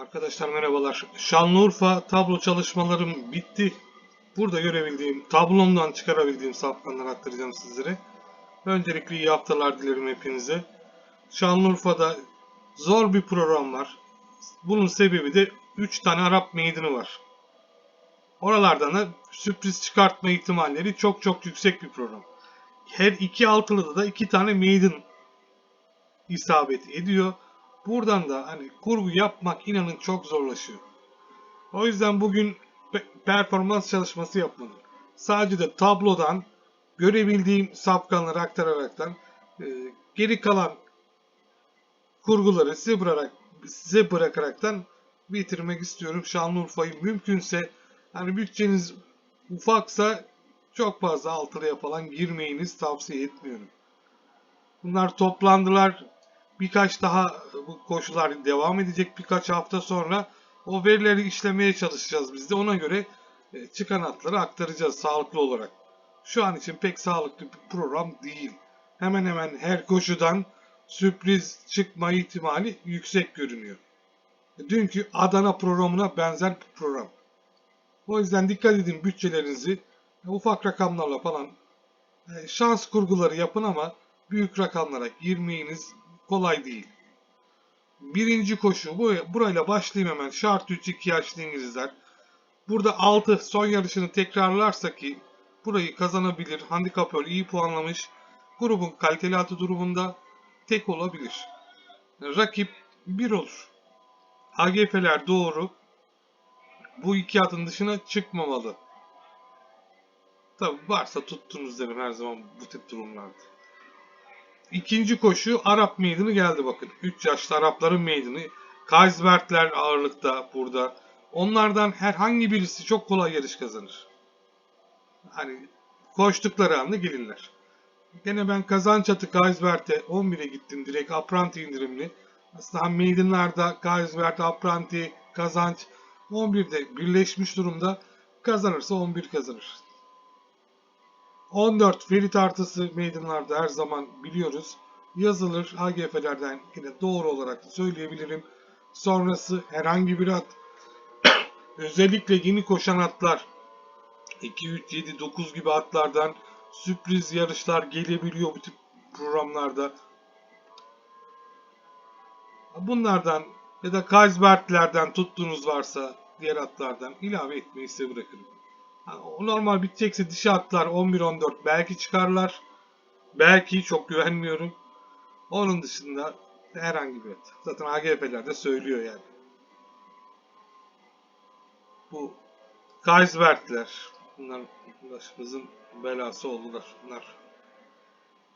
Arkadaşlar merhabalar. Şanlıurfa tablo çalışmalarım bitti. Burada görebildiğim, tablomdan çıkarabildiğim safkanları aktaracağım sizlere. Öncelikle iyi haftalar dilerim hepinize. Şanlıurfa'da zor bir program var. Bunun sebebi de 3 tane Arap meydını var. Oralardan da sürpriz çıkartma ihtimalleri çok çok yüksek bir program. Her iki altılıda da iki tane maiden isabet ediyor. Buradan da hani kurgu yapmak inanın çok zorlaşıyor. O yüzden bugün pe- performans çalışması yapmadım. Sadece de tablodan görebildiğim sapkanları aktararaktan e, geri kalan kurguları size bırakarak size bırakaraktan bitirmek istiyorum. Şanlıurfa'yı mümkünse hani bütçeniz ufaksa çok fazla altılıya falan girmeyiniz tavsiye etmiyorum. Bunlar toplandılar. Birkaç daha bu koşular devam edecek birkaç hafta sonra o verileri işlemeye çalışacağız biz de ona göre e, çıkan atları aktaracağız sağlıklı olarak. Şu an için pek sağlıklı bir program değil. Hemen hemen her koşudan sürpriz çıkma ihtimali yüksek görünüyor. Dünkü Adana programına benzer bir program. O yüzden dikkat edin bütçelerinizi ufak rakamlarla falan e, şans kurguları yapın ama büyük rakamlara girmeyiniz kolay değil. Birinci koşu bu burayla başlayayım hemen. Şart 3 2 yaşlı İngilizler. Burada 6 son yarışını tekrarlarsa ki burayı kazanabilir. Handikapör iyi puanlamış. Grubun kaliteli atı durumunda tek olabilir. Rakip 1 olur. AGF'ler doğru. Bu iki atın dışına çıkmamalı. Tabi varsa tuttunuz derim her zaman bu tip durumlarda. İkinci koşu Arap meydını geldi bakın. 3 yaşlı Arapların meydını. Kaysbertler ağırlıkta burada. Onlardan herhangi birisi çok kolay yarış kazanır. Hani koştukları anda gelirler. Gene ben Kazançatı Kaysbert'e 11'e gittim direkt apranti indirimli. Aslında meydanlarda Kaysbert, apranti, kazanç 11'de birleşmiş durumda. Kazanırsa 11 kazanır. 14 Ferit artısı meydanlarda her zaman biliyoruz. Yazılır AGF'lerden yine doğru olarak söyleyebilirim. Sonrası herhangi bir at. Özellikle yeni koşan atlar 2, 3, 7, 9 gibi atlardan sürpriz yarışlar gelebiliyor bu tip programlarda. Bunlardan ya da Kaysbertlerden tuttuğunuz varsa diğer atlardan ilave etmeyi size bırakırım. Normal bitecekse dişi atlar 11-14 belki çıkarlar. Belki çok güvenmiyorum. Onun dışında herhangi bir at. Zaten AGF'ler de söylüyor yani. Bu Kaysbertler. Bunlar başımızın belası oldular. Bunlar.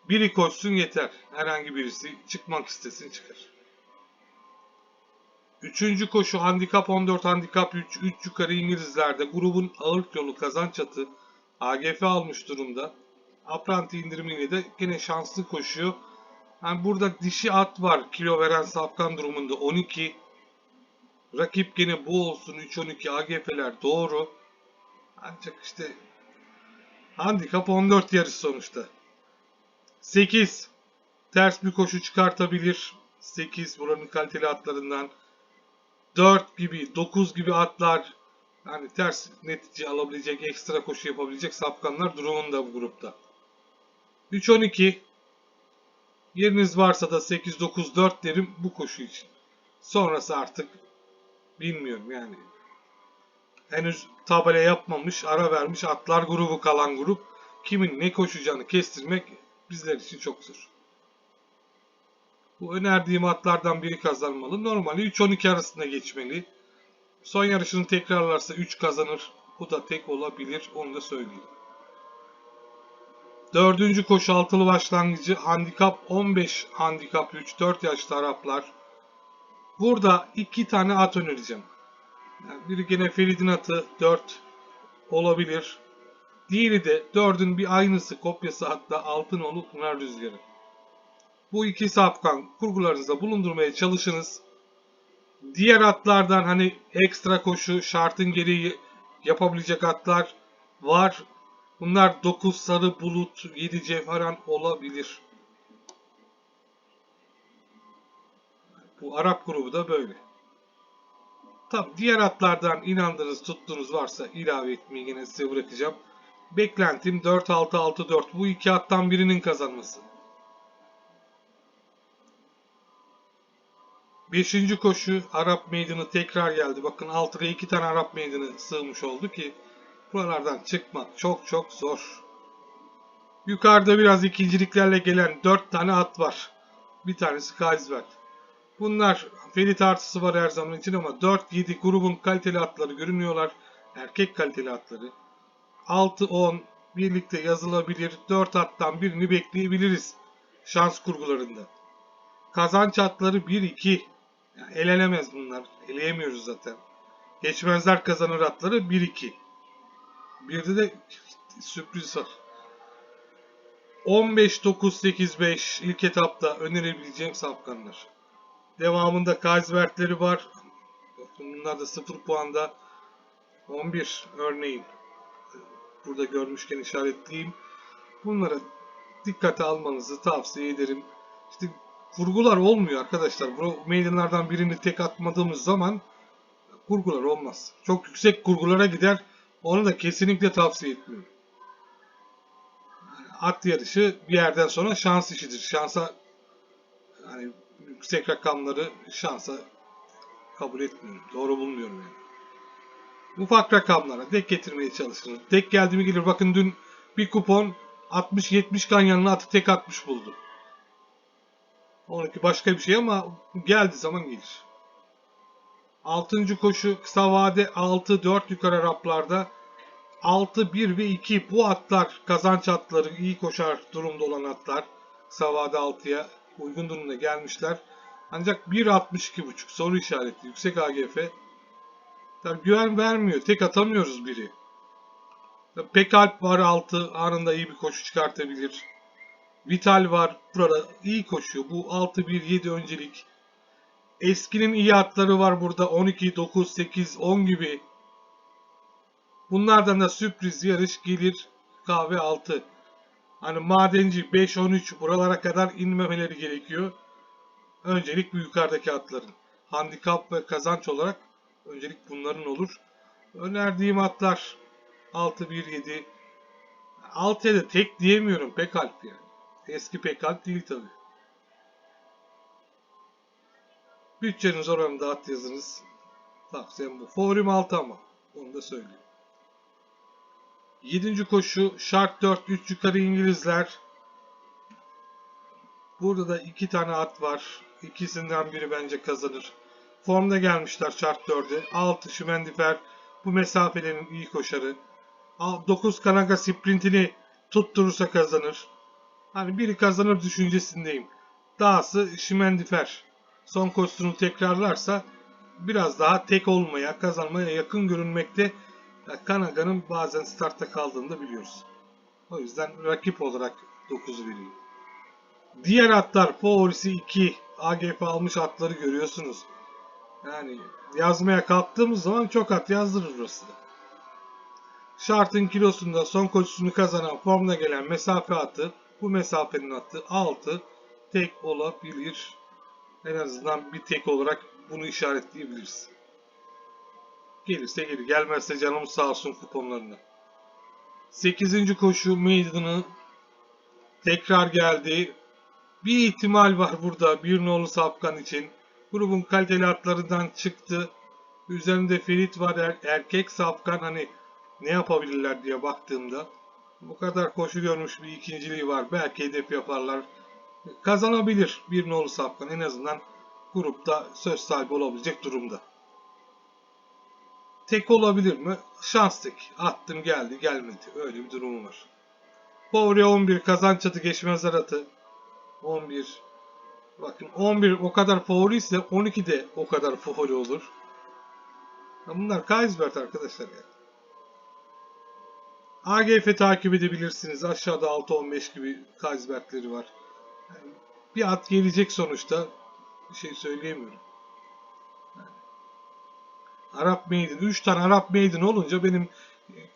Biri koşsun yeter. Herhangi birisi çıkmak istesin çıkar. Üçüncü koşu handikap 14, handikap 3, 3 yukarı İngilizlerde grubun ağır yolu kazanç atı AGF almış durumda. Apranti indirimiyle de yine şanslı koşuyor. Yani burada dişi at var kilo veren safkan durumunda 12. Rakip gene bu olsun 3-12 AGF'ler doğru. Ancak işte handikap 14 yarış sonuçta. 8. Ters bir koşu çıkartabilir. 8 buranın kaliteli atlarından. 4 gibi 9 gibi atlar yani ters netice alabilecek ekstra koşu yapabilecek sapkanlar durumunda bu grupta. 3-12 yeriniz varsa da 8-9-4 derim bu koşu için. Sonrası artık bilmiyorum yani. Henüz tabela yapmamış, ara vermiş atlar grubu kalan grup kimin ne koşacağını kestirmek bizler için çok zor. Bu önerdiğim atlardan biri kazanmalı. Normali 3-12 arasında geçmeli. Son yarışını tekrarlarsa 3 kazanır. Bu da tek olabilir. Onu da söyleyeyim. Dördüncü koşu altılı başlangıcı handikap 15 handikap 3 4 yaşlı Araplar. Burada iki tane at önereceğim. Yani biri gene Ferid'in atı 4 olabilir. Diğeri de 4'ün bir aynısı kopyası hatta Altınoğlu Pınar Rüzgarı. Bu iki safkan kurgularınızda bulundurmaya çalışınız. Diğer atlardan hani ekstra koşu şartın gereği yapabilecek atlar var. Bunlar 9 sarı bulut, 7 cevheran olabilir. Bu Arap grubu da böyle. Tabi diğer atlardan inandığınız tuttuğunuz varsa ilave etmeyi yine size bırakacağım. Beklentim 4-6-6-4 bu iki attan birinin kazanması. Beşinci koşu Arap Meydanı tekrar geldi. Bakın altına iki tane Arap Meydanı sığmış oldu ki buralardan çıkmak çok çok zor. Yukarıda biraz ikinciliklerle gelen dört tane at var. Bir tanesi Kaisbert. Bunlar Ferit artısı var her zaman için ama 4-7 grubun kaliteli atları görünüyorlar. Erkek kaliteli atları. 6-10 birlikte yazılabilir. 4 attan birini bekleyebiliriz şans kurgularında. Kazanç atları 1-2. Yani elenemez bunlar. Eleyemiyoruz zaten. Geçmezler kazanır atları 1-2. Bir de de sürpriz var. 15-9-8-5 ilk etapta önerebileceğim safkanlar. Devamında Kaisbertleri var. Bunlar da 0 puanda. 11 örneğin. Burada görmüşken işaretleyeyim. Bunlara dikkate almanızı tavsiye ederim. İşte kurgular olmuyor arkadaşlar. Bu meydanlardan birini tek atmadığımız zaman kurgular olmaz. Çok yüksek kurgulara gider. Onu da kesinlikle tavsiye etmiyorum. At yarışı bir yerden sonra şans işidir. Şansa hani yüksek rakamları şansa kabul etmiyorum. Doğru bulmuyorum yani. Ufak rakamlara dek getirmeye çalışırız. Tek geldi mi gelir. Bakın dün bir kupon 60-70 kan yanına atı tek atmış buldu. 12 başka bir şey ama geldiği zaman gelir. 6. koşu kısa vade 6-4 yukarı raplarda 6, 1 ve 2 bu atlar kazanç atları iyi koşar durumda olan atlar. Kısa vade 6'ya uygun durumda gelmişler. Ancak 1.62.5 soru işareti yüksek AGF. Tabii güven vermiyor. Tek atamıyoruz biri. Pekalp var 6 anında iyi bir koşu çıkartabilir. Vital var burada iyi koşuyor. Bu 6-1-7 öncelik. Eskinin iyi atları var burada 12, 9, 8, 10 gibi. Bunlardan da sürpriz yarış gelir kahve 6. Hani madenci 5, 13 buralara kadar inmemeleri gerekiyor. Öncelik bu yukarıdaki atların. Handikap ve kazanç olarak öncelik bunların olur. Önerdiğim atlar 6, 1, 7. 6'ya da tek diyemiyorum Pekalp yani. Eski Pekalp değil tabi. Bütçeniz oranında at yazınız. Tavsiyem bu. Favorim 6 ama. Onu da söyleyeyim. 7. koşu şart 4 3 yukarı İngilizler. Burada da iki tane at var. İkisinden biri bence kazanır. Formda gelmişler şart 4'e. 6 Şimendifer bu mesafelerin iyi koşarı. 9 Kanaga sprintini tutturursa kazanır. Hani biri kazanır düşüncesindeyim. Dahası Şimendifer son koşusunu tekrarlarsa biraz daha tek olmaya, kazanmaya yakın görünmekte. Kanaga'nın bazen startta kaldığını da biliyoruz. O yüzden rakip olarak 9 vereyim. Diğer atlar favorisi 2 AGF almış atları görüyorsunuz. Yani yazmaya kalktığımız zaman çok at yazdırır burası. Şartın kilosunda son koşusunu kazanan formda gelen mesafe atı bu mesafenin atı 6 tek olabilir. En azından bir tek olarak bunu işaretleyebiliriz. Gelirse gelir. Gelmezse canımız sağ olsun kuponlarına. 8. koşu meydanı tekrar geldi. Bir ihtimal var burada bir nolu Safkan için. Grubun kaliteli atlarından çıktı. Üzerinde Ferit var er, erkek Safkan hani ne yapabilirler diye baktığımda. Bu kadar koşu görmüş bir ikinciliği var. Belki hedef yaparlar. Kazanabilir bir nolu Safkan en azından grupta söz sahibi olabilecek durumda. Tek olabilir mi? Şans tek. Attım geldi gelmedi. Öyle bir durumu var. Power'e 11 kazanç atı geçmezler atı. 11. Bakın 11 o kadar favori ise 12 de o kadar favori olur. Bunlar Kaisbert arkadaşlar ya. AGF takip edebilirsiniz. Aşağıda 6-15 gibi Kaisbert'leri var. Yani bir at gelecek sonuçta. Bir şey söyleyemiyorum. Arap Maiden. 3 tane Arap Maiden olunca benim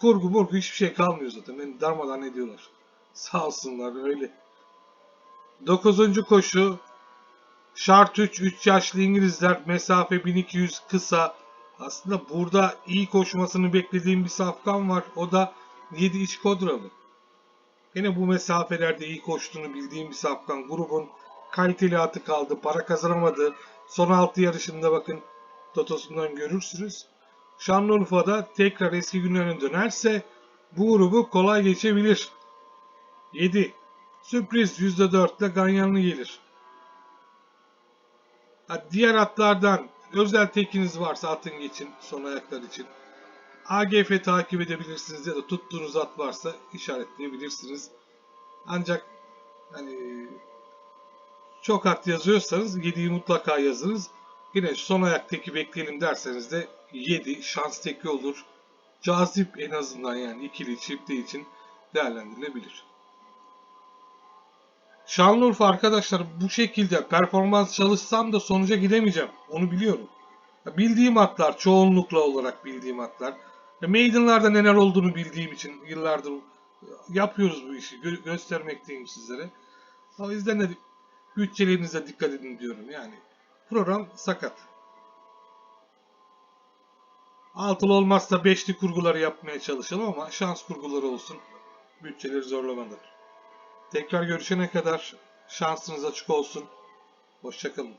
kurgu murgu hiçbir şey kalmıyor zaten. Beni darmadan ediyorlar. Sağ olsunlar öyle. 9. koşu. Şart 3. 3 yaşlı İngilizler. Mesafe 1200 kısa. Aslında burada iyi koşmasını beklediğim bir safkan var. O da 7 iç kodralı. Yine bu mesafelerde iyi koştuğunu bildiğim bir safkan. Grubun kaliteli atı kaldı. Para kazanamadı. Son 6 yarışında bakın Totosundan görürsünüz. Şanlıurfa'da tekrar eski günlerine dönerse bu grubu kolay geçebilir. 7. Sürpriz %4 ile Ganyanlı gelir. Diğer atlardan özel tekiniz varsa atın geçin son ayaklar için. AGF takip edebilirsiniz ya da tuttuğunuz at varsa işaretleyebilirsiniz. Ancak hani çok at yazıyorsanız 7'yi mutlaka yazınız. Yine son ayak teki bekleyelim derseniz de 7 şans teki olur. Cazip en azından yani ikili çiftli için değerlendirilebilir. Şanlıurfa arkadaşlar bu şekilde performans çalışsam da sonuca gidemeyeceğim. Onu biliyorum. Bildiğim atlar, çoğunlukla olarak bildiğim atlar. Maiden'larda neler olduğunu bildiğim için yıllardır yapıyoruz bu işi. Gö- göstermekteyim sizlere. O yüzden de bütçelerinize dikkat edin diyorum yani. Program sakat. Altılı olmazsa beşli kurguları yapmaya çalışalım ama şans kurguları olsun. Bütçeleri zorlamadan. Tekrar görüşene kadar şansınız açık olsun. Hoşçakalın.